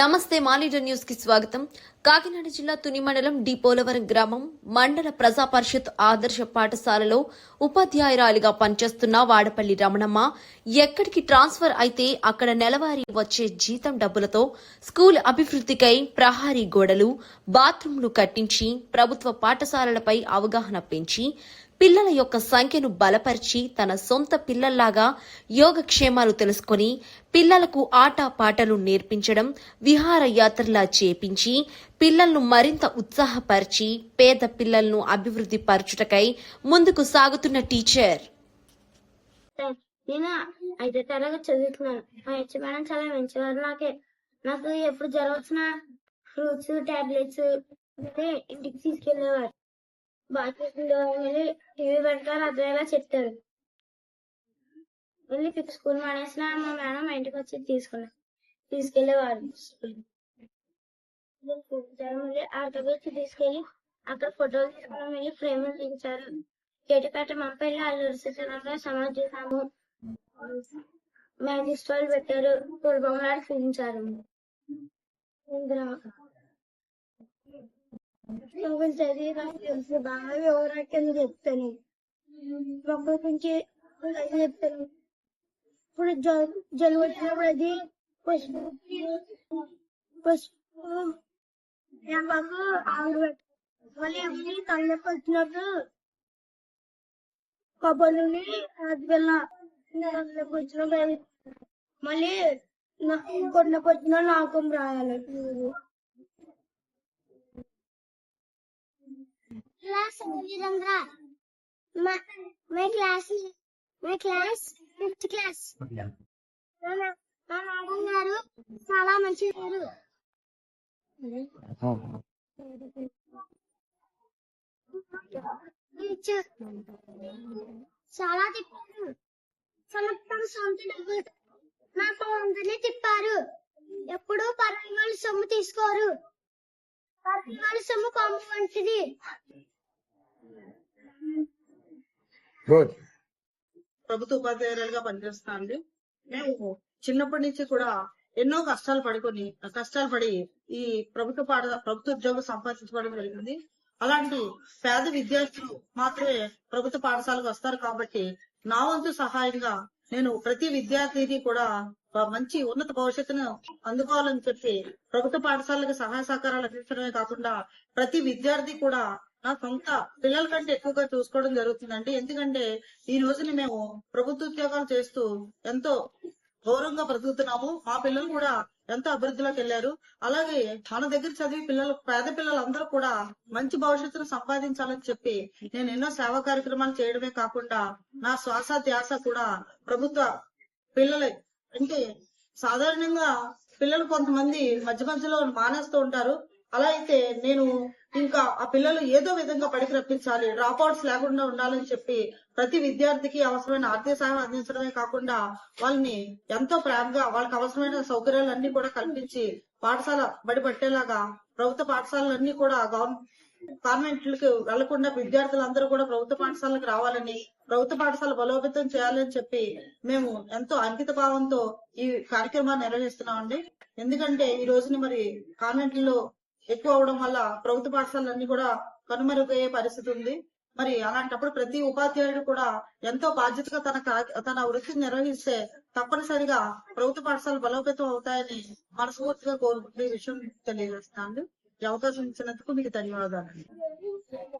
నమస్తే మాలీడర్ న్యూస్కి స్వాగతం. కాకినాడ జిల్లా తుని మండలం డిపోలవరం గ్రామం మండల ప్రజా పరిషత్ ఆదర్శ పాఠశాలలో ఉపాధ్యాయురాలిగా పనిచేస్తున్న వాడపల్లి రమణమ్మ ఎక్కడికి ట్రాన్స్ఫర్ అయితే అక్కడ నెలవారీ వచ్చే జీతం డబ్బులతో స్కూల్ అభివృద్ధికై ప్రహారీ గోడలు బాత్రూంలు కట్టించి ప్రభుత్వ పాఠశాలలపై అవగాహన పెంచి పిల్లల యొక్క సంఖ్యను బలపరిచి తన సొంత పిల్లల్లాగా యోగక్షేమాలు తెలుసుకొని పిల్లలకు ఆట పాటలు నేర్పించడం విహారయాత్రలా చేపించి పిల్లలను మరింత ఉత్సాహపరిచి పేద పిల్లలను అభివృద్ధి పరచుటకై ముందుకు సాగుతున్న టీచర్. నేను ఐదో తరగతి చదువుతున్నాను. మా హెచ్ మేడం చాలా మంచివారు నాకే. నాకు ఎప్పుడు జ్వరం వచ్చినా ఫ్రూట్స్ టాబ్లెట్స్ ఇంటికి తీసుకెళ్ళేవారు బాగా వెళ్ళి టీవీ పెడతారు అర్థమయ్యేలా చెప్తారు. వెళ్ళి స్కూల్ మానేసిన మా మేడం మా ఇంటికి వచ్చి తీసుకున్నాను తీసుకెళ్ళేవారు జ్వరం వెళ్ళి ఆటోకి వచ్చి తీసుకెళ్లి అక్కడ ఫోటోలు తీసుకున్నాం వెళ్ళి ఫ్రేమ్ తీయించారు కేటిపేట మంపల్లి అల్లూరు సీతారామరావు సమాధి చేశాము మ్యాజిక్ స్టాల్ పెట్టారు పూల బొమ్మలాడి చూపించారు ఇంద్రా నువ్వు చదివి నాకు తెలుసు బాగా వివరాలు చెప్తాను మొక్కల గురించి అది చెప్తాను ఇప్పుడు జ- జలుబు వచ్చినప్పుడు అది పసుపు పసుపు బాబు? ఆవిడ మళ్ళీ వచ్చినప్పుడు కొబ్బరి నుండి వచ్చినప్పుడు మళ్ళీ ఇంకొక వచ్చిన రాయాలి? Class my class my class fifth class. మా మేడం గారు చాలా మంచి చాలా తిప్పారు సమర్థం సొంత డబ్బులు నాకు అందరినీ తిప్పారు ఎప్పుడూ పరాయి వాళ్ళ సొమ్ము తీసుకోరు పరాయి వాళ్ళ సొమ్ము కొమ్ము వంటిది ప్రభుత్వ ఉపాధ్యాయురాలుగా పనిచేస్తా అండి మేము చిన్నప్పటి నుంచి కూడా ఎన్నో కష్టాలు పడుకొని కష్టాలు పడి ఈ ప్రభుత్వ పాఠ ప్రభుత్వ ఉద్యోగం సంపాదించుకోవడం జరిగింది. అలాంటి పేద విద్యార్థులు మాత్రమే ప్రభుత్వ పాఠశాలకు వస్తారు కాబట్టి నా వంతు సహాయంగా నేను ప్రతి విద్యార్థిని కూడా ఒక మంచి ఉన్నత భవిష్యత్తును అందుకోవాలని చెప్పి ప్రభుత్వ పాఠశాలకు సహాయ సహకారాలు అందించడమే కాకుండా ప్రతి విద్యార్థి కూడా నా సొంత పిల్లల కంటే ఎక్కువగా చూసుకోవడం జరుగుతుందండి. ఎందుకంటే ఈ రోజుని మేము ప్రభుత్వ ఉద్యోగాలు చేస్తూ ఎంతో గౌరవంగా బ్రతుకుతున్నాము. మా పిల్లలు కూడా ఎంతో అభివృద్ధిలోకి వెళ్ళారు. అలాగే తన దగ్గర చదివి పిల్లలు పేద పిల్లలందరూ కూడా మంచి భవిష్యత్తును సంపాదించాలని చెప్పి నేను ఎన్నో సేవా కార్యక్రమాలు చేయడమే కాకుండా నా శ్వాస ధ్యాస కూడా ప్రభుత్వ పిల్లలే. అంటే సాధారణంగా పిల్లలు కొంతమంది మధ్య మధ్యలో మానేస్తూ ఉంటారు. అలా అయితే నేను ఇంకా ఆ పిల్లలు ఏదో విధంగా పడికి రప్పించాలి. డ్రాప్ అవుట్స్ లేకుండా ఉండాలని చెప్పి ప్రతి విద్యార్థికి అవసరమైన ఆర్థిక సహాయం అందించడమే కాకుండా వాళ్ళని ఎంతో ప్రేమగా వాళ్ళకి అవసరమైన సౌకర్యాలన్నీ కూడా కల్పించి పాఠశాల బడి పట్టేలాగా ప్రభుత్వ పాఠశాలలన్నీ కూడా గవర్నమెంట్ కాన్వెంట్లకు వెళ్ళకుండా విద్యార్థులందరూ కూడా ప్రభుత్వ పాఠశాలకు రావాలని ప్రభుత్వ పాఠశాల బలోపేతం చేయాలని చెప్పి మేము ఎంతో అంకిత భావంతో ఈ కార్యక్రమాన్ని నిర్వహిస్తున్నామండి. ఎందుకంటే ఈ రోజున మరి కాన్వెంట్లో ఎక్కువ అవడం వల్ల ప్రభుత్వ పాఠశాలలన్నీ కూడా కనుమరుగయ్యే పరిస్థితి ఉంది. మరి అలాంటప్పుడు ప్రతి ఉపాధ్యాయుడు కూడా ఎంతో బాధ్యతగా తన కా- తన వృత్తిని నిర్వహిస్తే తప్పనిసరిగా ప్రభుత్వ పాఠశాలలు బలోపేతం అవుతాయని మనస్ఫూర్తిగా కోరుకుంటే విషయం తెలియజేస్తాను అవకాశం ఇచ్చినందుకు మీకు ధన్యవాదాలు.